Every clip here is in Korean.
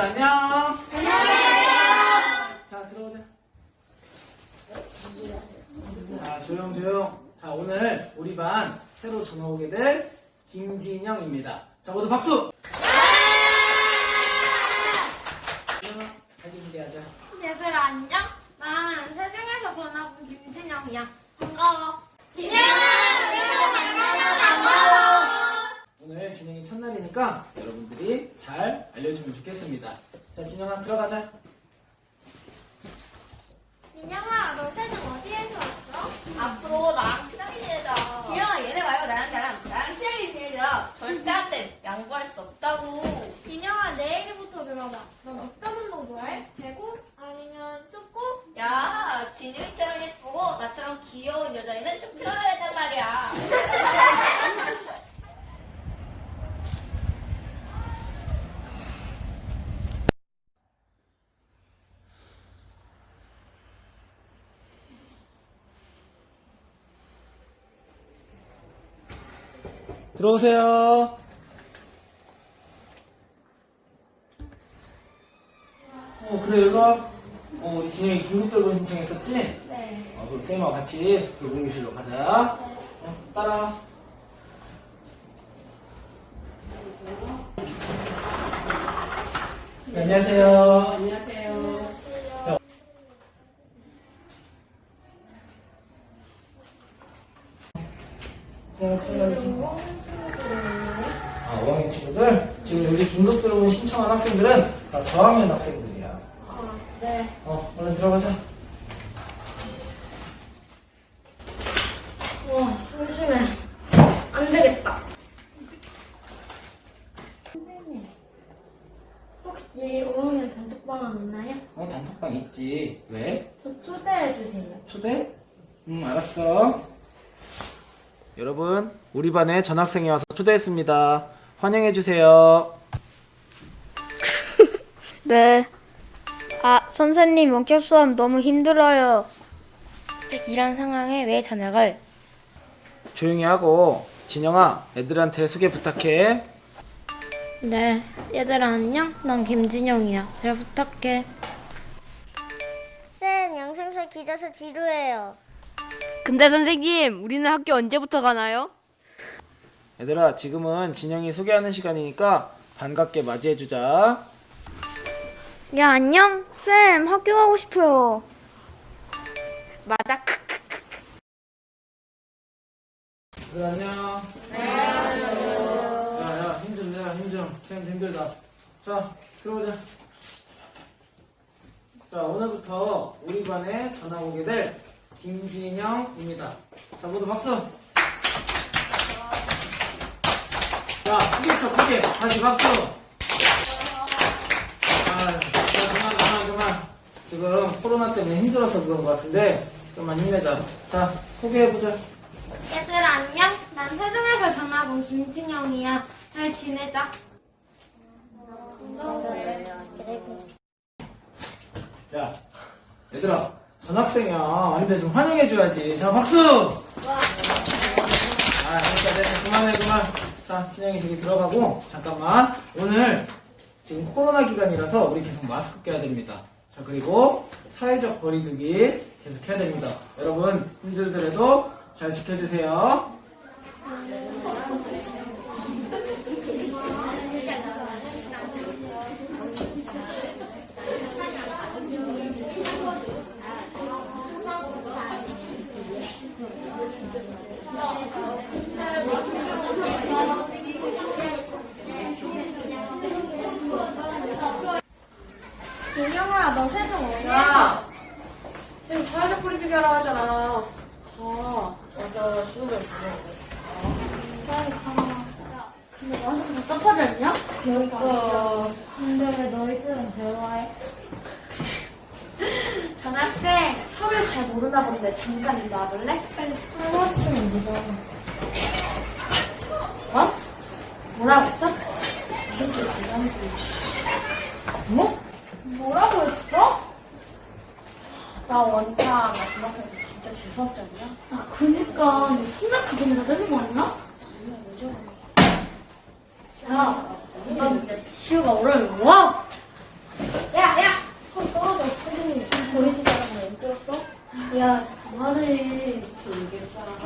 얘들 안녕. 안녕하세요. 자 들어오자. 자 조용 조용. 자 오늘 우리 반 새로 전화 오게 될 김진영입니다. 자 모두 박수. 진영아 자기 소개하자. 얘들아 안녕? 나는 세중에서 전학 온 김진영이야. 반가워. 진영 오늘 진영이 첫날이니까 여러분들이 잘 알려주면 좋겠습니다. 자 진영아 들어가자. 진영아, 너 세중 어디에서 왔어? 앞으로 나랑 친하게 지내자. 지영아, 얘네 말고 나랑 나랑 나랑 친하게 지내자. 절대 안 돼. 양보할 수 없다고. 진영아, 내 얘기부터 들어봐. 넌 어떤 운동 좋아해? 배구? 아니면 축구? 야, 진영이처럼 예쁘고 나처럼 귀여운 여자애는 좀 필요해야 된단 말이야. 들어오세요. 어 그래 얘가 어 우리 진영이 긴급돌봄 신청했었지? 네. 어 그럼 쌤하고 같이 돌봄교실로 가자. 어, 따라. 네, 안녕하세요. 안녕하세요. 아, 5학년 친구들? 지금 여기 긴급 들어온 신청한 학생들은 다 저학년 학생들이야. 아, 네. 어, 얼른 들어가자. 와, 심심해. 안 되겠다. 선생님, 혹시 5학년 단톡방 없나요? 어, 단톡방 있지. 왜? 저 초대해주세요. 초대? 응, 알았어. 여러분, 우리 반에 전학생이 와서 초대했습니다. 환영해주세요. 네. 아, 선생님, 원격 수업 너무 힘들어요. 이런 상황에 왜 전학을? 조용히 하고, 진영아, 애들한테 소개 부탁해. 네. 얘들아, 안녕? 난 김진영이야. 잘 부탁해. 쌤, 영상서 길어서 지루해요. 근데 선생님, 우리는 학교 언제부터 가나요? 얘들아, 지금은 진영이 소개하는 시간이니까 반갑게 맞이해주자. 야, 안녕? 쌤, 학교 가고 싶어요. 맞아. 얘들 안녕. 안녕하세요. 야, 야, 힘좀 내라, 힘 좀. 쌤 힘들다. 자, 들어오자. 자, 오늘부터 우리 반에 전학 오게 될 김진영입니다. 자, 모두 박수. 자, 크게 쳐, 크게. 다시 박수. 아, 자, 그만, 그만, 그만. 지금 코로나 때문에 힘들어서 그런 것 같은데, 좀만 힘내자. 자, 소개해보자. 얘들아 안녕? 난 세중에서 전학 온 김진영이야. 잘 지내자. 야, 얘들아, 전학생이야. 아닌데 좀 환영해줘야지. 자, 박수! 아, 됐다, 됐다. 그만해, 그만. 자, 진영이 저기 들어가고, 잠깐만. 오늘, 지금 코로나 기간이라서 우리 계속 마스크 껴야 됩니다. 자, 그리고 사회적 거리두기 계속 해야 됩니다. 여러분, 힘들더라도 잘 지켜주세요. 진영아, 너 세중 어디야? 야, 지금 사회적 거리두기 하라 하잖아. 아, 맞아. 빨리 가봐. 근데 너한테 답답하지 않냐? 그러니까. 근데 왜 너희들은 대화해? 전학생 서류 잘 모르나 본데 잠깐 일로 와볼래? 빨리 살았으면 믿어. 어? 뭐라고 했어? 무슨 소리 그만지. 뭐? 뭐라고 했어? 나 원장 마지막에 진짜 재수없다고요? 아 그니까. 혼자 그게 나다는 거 아니야? 정말 뭐죠? 야, 난 시우가 오늘 와. 야, 야, 그럼 떨어져. 선생님, 보이지 사람은 안 들었어? 야, 그만해. 저 얘기했잖아.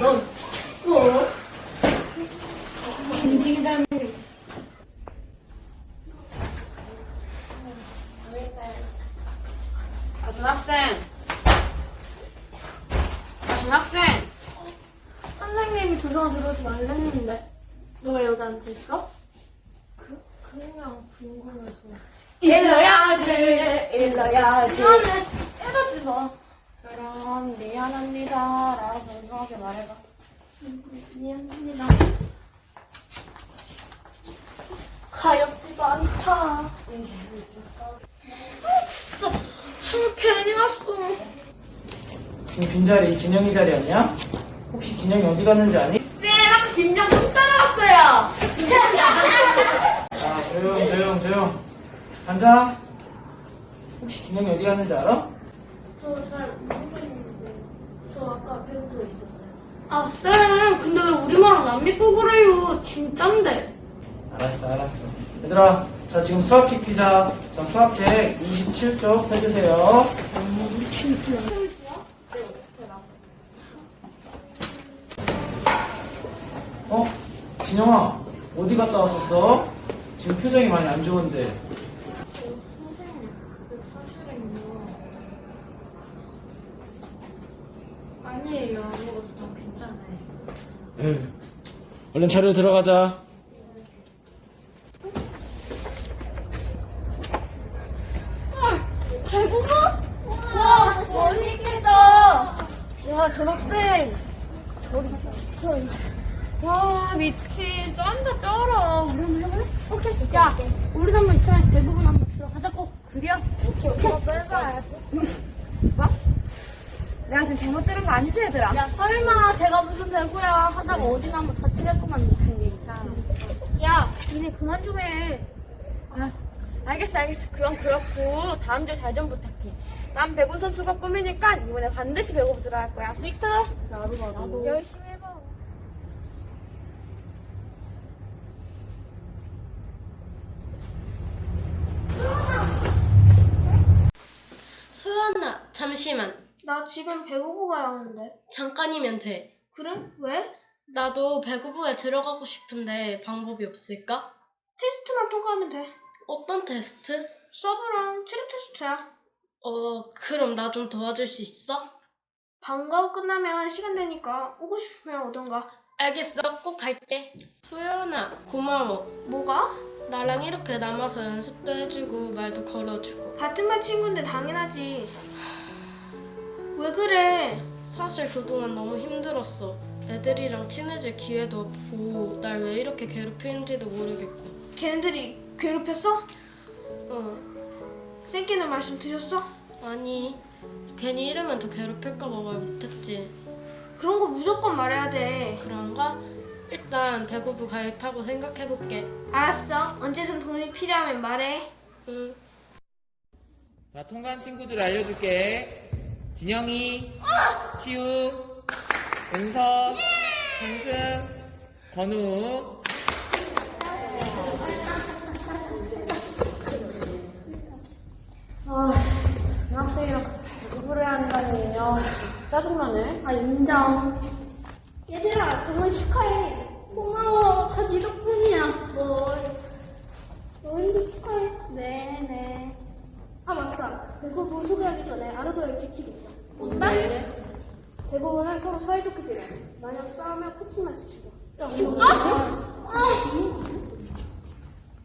넌, 뭐? 김지기 닮은 말랬는데. 너왜 여기 앉아 있어? 그, 그냥 궁금해서. 일러야지, 일러야지. 미안해. 때려지 마. 그럼 미안합니다. 라고 정중하게 말해봐. 미안합니다. 가엽지도 않다. 진짜 술 괜히 왔어. 지금 빈자리 진영이 자리 아니야? 혹시 진영이 어디 갔는지 아니? 쌤, 아까 김장 똥 싸러왔어요. 아 조용 조용 조용 앉아 혹시 진영이 어디 갔는지 알아? 저잘 모르겠는데. 저 아까 배우고 있었어요. 아, 쌤. 근데 왜 우리말은 안 믿고 그래요? 진짠데. 알았어 알았어 얘들아 자 지금 수학책 피자 자 수학책 27쪽 펴주세요 어? 진영아 어디 갔다 왔었어? 지금 표정이 많이 안 좋은데 선생님, 그 사실은요. 아니에요. 아무것도 괜찮아요. 에휴, 얼른 자료 들어가자? 와, 멋있겠다. 야, 전학생. 저리, 저리. 와, 미친. 쩐다, 쩔어. 우리 한번 해볼래? 오케이. 야, 우리 한번 이참에 대부분 한번 들어가자고. 그래요? 오케이, 오케이. 빨리 알았어. 뭐? 내가 지금 잘못 들은 거 아니지, 얘들아? 야, 설마 제가 무슨 대구야 하다가 어디나 한번 다치겠구만, 미친이니까. 야, 니네 그만 좀 해. 아, 알겠어, 알겠어. 그건 그렇고 다음 주에 잘 좀 부탁해. 난 배구 선수가 꿈이니까 이번에 반드시 배구 들어갈 거야. 빅터. 나도 나도. 열심히 해봐. 수연아, 잠시만. 나 지금 배구부 가야 하는데. 잠깐이면 돼. 그래? 왜? 나도 배구부에 들어가고 싶은데 방법이 없을까? 테스트만 통과하면 돼. 어떤 테스트? 서브랑 체력 테스트야. 어, 그럼 나 좀 도와줄 수 있어? 방과 후 끝나면 시간 되니까 오고 싶으면 오던가. 알겠어, 꼭 갈게. 수연아, 고마워. 뭐가? 나랑 이렇게 남아서 연습도 해주고 말도 걸어주고. 같은 반 친구인데 당연하지. 왜 그래? 사실 그동안 너무 힘들었어. 애들이랑 친해질 기회도 없고 날 왜 이렇게 괴롭히는지도 모르겠고. 걔네들이 괴롭혔어? 어, 쌤께는 말씀 드렸어? 아니 괜히 이러면 더 괴롭힐까봐 말 못했지. 그런 거 무조건 말해야 돼. 그런가? 일단 배구부 가입하고 생각해볼게. 알았어. 언제든 돈이 필요하면 말해. 응. 자, 통과한 친구들 알려줄게. 진영이, 시우, 은서, 현승, 건우. 중학생이랑 같이 배구를 한다니. 아, 짜증나네. 아, 인정. 얘들아, 정말 축하해. 고마워. 다 네 덕분이야. 뭘. 너희도 축하해. 네, 네. 아, 맞다. 배구부 소개하기 전에 알아둬야 규칙이 있어. 뭔데? 배구부는 서로 사이좋게 지내. 만약 싸우면 코치만 지치고. 진짜? 아!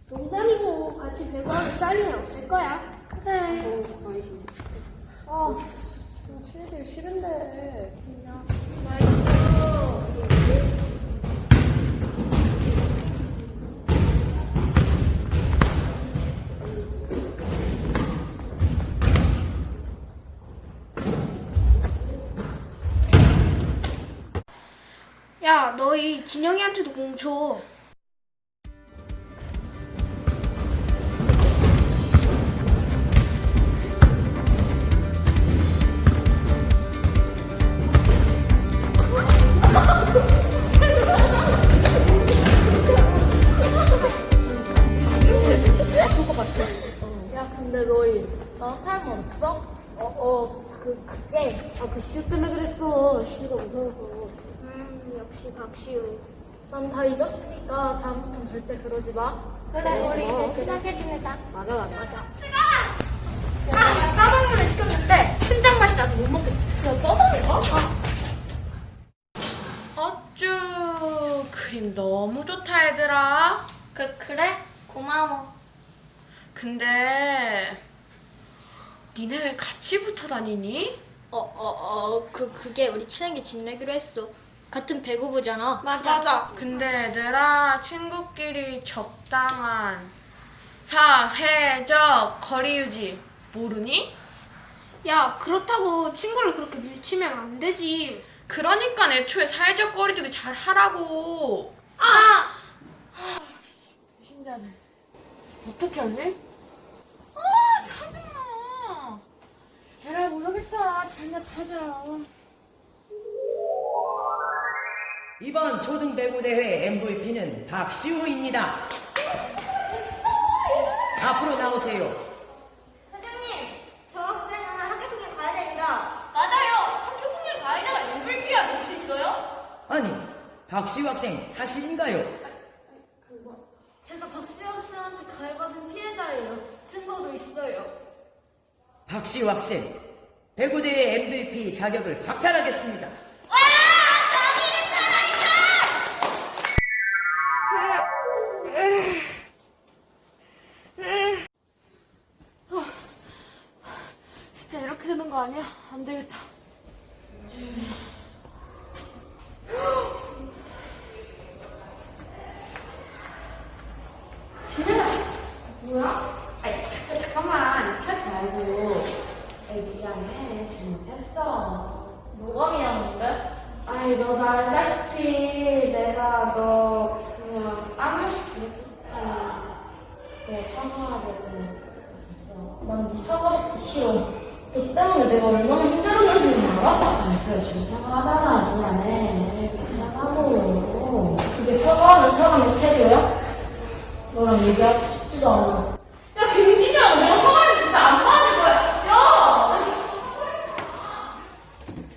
농담이고 같이 배구하면 쌀 일은 없을 거야. 그래. 아, 좀 치기 싫은데. 그냥. 야, 너희 진영이한테도 공 줘. 야, 근데 너희 나 타임 없어? 어, 어. 그, 그때. 아, 그 시우 때문에 그랬어. 시우가 무서워서. 음, 역시 박시우. 난 다 잊었으니까 다음부턴 절대 그러지 마. 그래, 우리 어, 이제 친하게 지내자. 맞아, 맞아. 맞아. 아, 짜장면을 시켰는데 순장 맛이 나서 못 먹겠어. 야, 짜장면? 어쭈 그림 너무 좋다 얘들아. 그, 그래? 고마워. 근데 니네 왜 같이 붙어 다니니? 어, 어, 어, 그, 그게 우리 친하게 지내기로 했어. 같은 배구부잖아. 맞아. 근데 얘들아 친구끼리 적당한 사회적 거리 유지 모르니? 야, 그렇다고 친구를 그렇게 밀치면 안 되지. 그러니까 애초에 사회적 거리두기 잘 하라고. 신자들. 어떻게 하니? 짜증나. 에라, 모르겠어. 잘나 찾아. 이번 초등배구대회 MVP는 박시우입니다. 앞으로 나오세요. 선생님, 저 학생은 학교 통에 가야 됩니다. 맞아요. 학교 폭력 가해자가 MVP라 될수 있어요? 아니, 박시우 학생 사실인가요? 제가 박수영 학생한테 가해받은 피해자예요. 증거도 있어요. 박시우 학생, 배구대회 MVP 자격을 박탈하겠습니다. 안 되겠다. 잠깐만 하지 말고. 에이 미안해 잘못했어. 뭐가 미안한데? 아니, 너도 알다시피 내가 너 그냥 까무시키니까 내 사과하려고 했어. 난네 사과 듣기 싫어. 아니, 그래, 지금 사과하잖아. 그만해. 사과하고. 그게 사과하는 사람의 태도야? 너랑 얘기하고 싶지도 않아. 야, 김진영, 내가 사과를 진짜 안 받을 거야. 야!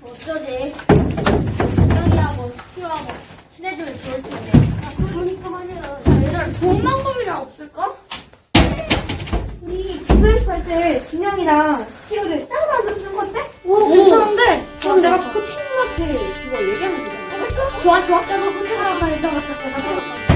어쩌지? 형이하고, 시우하고 친해지면 좋을 텐데. 그러니까 말이야. 얘들아, 좋은 방법이나 없을까? 우리 준영이랑 시우를 따로 만들어준 건데? 오, 괜찮은데? 그럼 내가 코치님한테 그거 얘기하면 되잖아. 좋아, 좋아. 야, 너 코치랑 나 이따가 갈게.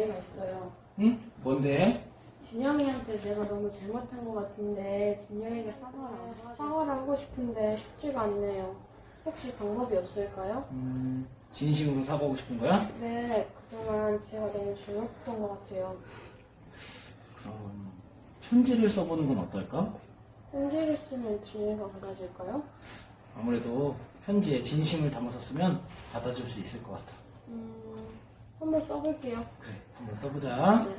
얘기가 있어요. 응? 뭔데? 진영이한테 내가 너무 잘못한 것 같은데 진영이가 사과를 사과를 하고 싶은데 쉽지가 않네요. 혹시 방법이 없을까요? 음, 진심으로 사과하고 싶은 거야? 네, 그동안 제가 너무 잘못했던 것 같아요. 그럼 편지를 써보는 건 어떨까? 편지를 쓰면 진영이가 받아줄까요? 아무래도 편지에 진심을 담아서 쓰면 받아줄 수 있을 것 같아. 음, 한번 써볼게요. 그래, 한번 써보자. 네.